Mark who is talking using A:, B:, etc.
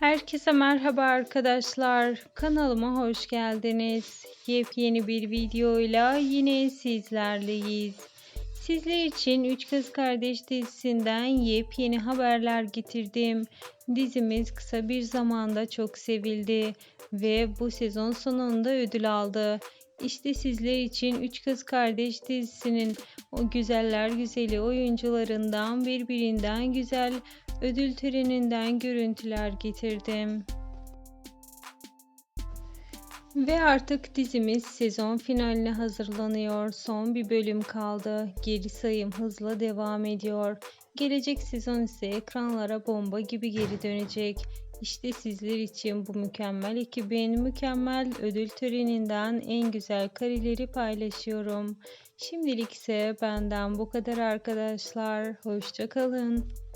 A: Herkese merhaba arkadaşlar. Kanalıma hoş geldiniz. Yepyeni bir videoyla yine sizlerleyiz. Sizler için Üç Kız Kardeş dizisinden yepyeni haberler getirdim. Dizimiz kısa bir zamanda çok sevildi ve bu sezon sonunda ödül aldı. İşte sizler için Üç Kız Kardeş dizisinin o güzeller güzeli oyuncularından birbirinden güzel ödül töreninden görüntüler getirdim. Ve artık dizimiz sezon finaline hazırlanıyor. Son bir bölüm kaldı. Geri sayım hızla devam ediyor. Gelecek sezon ise ekranlara bomba gibi geri dönecek. İşte sizler için bu mükemmel ekibin mükemmel ödül töreninden en güzel kareleri paylaşıyorum. Şimdilik ise benden bu kadar arkadaşlar. Hoşçakalın.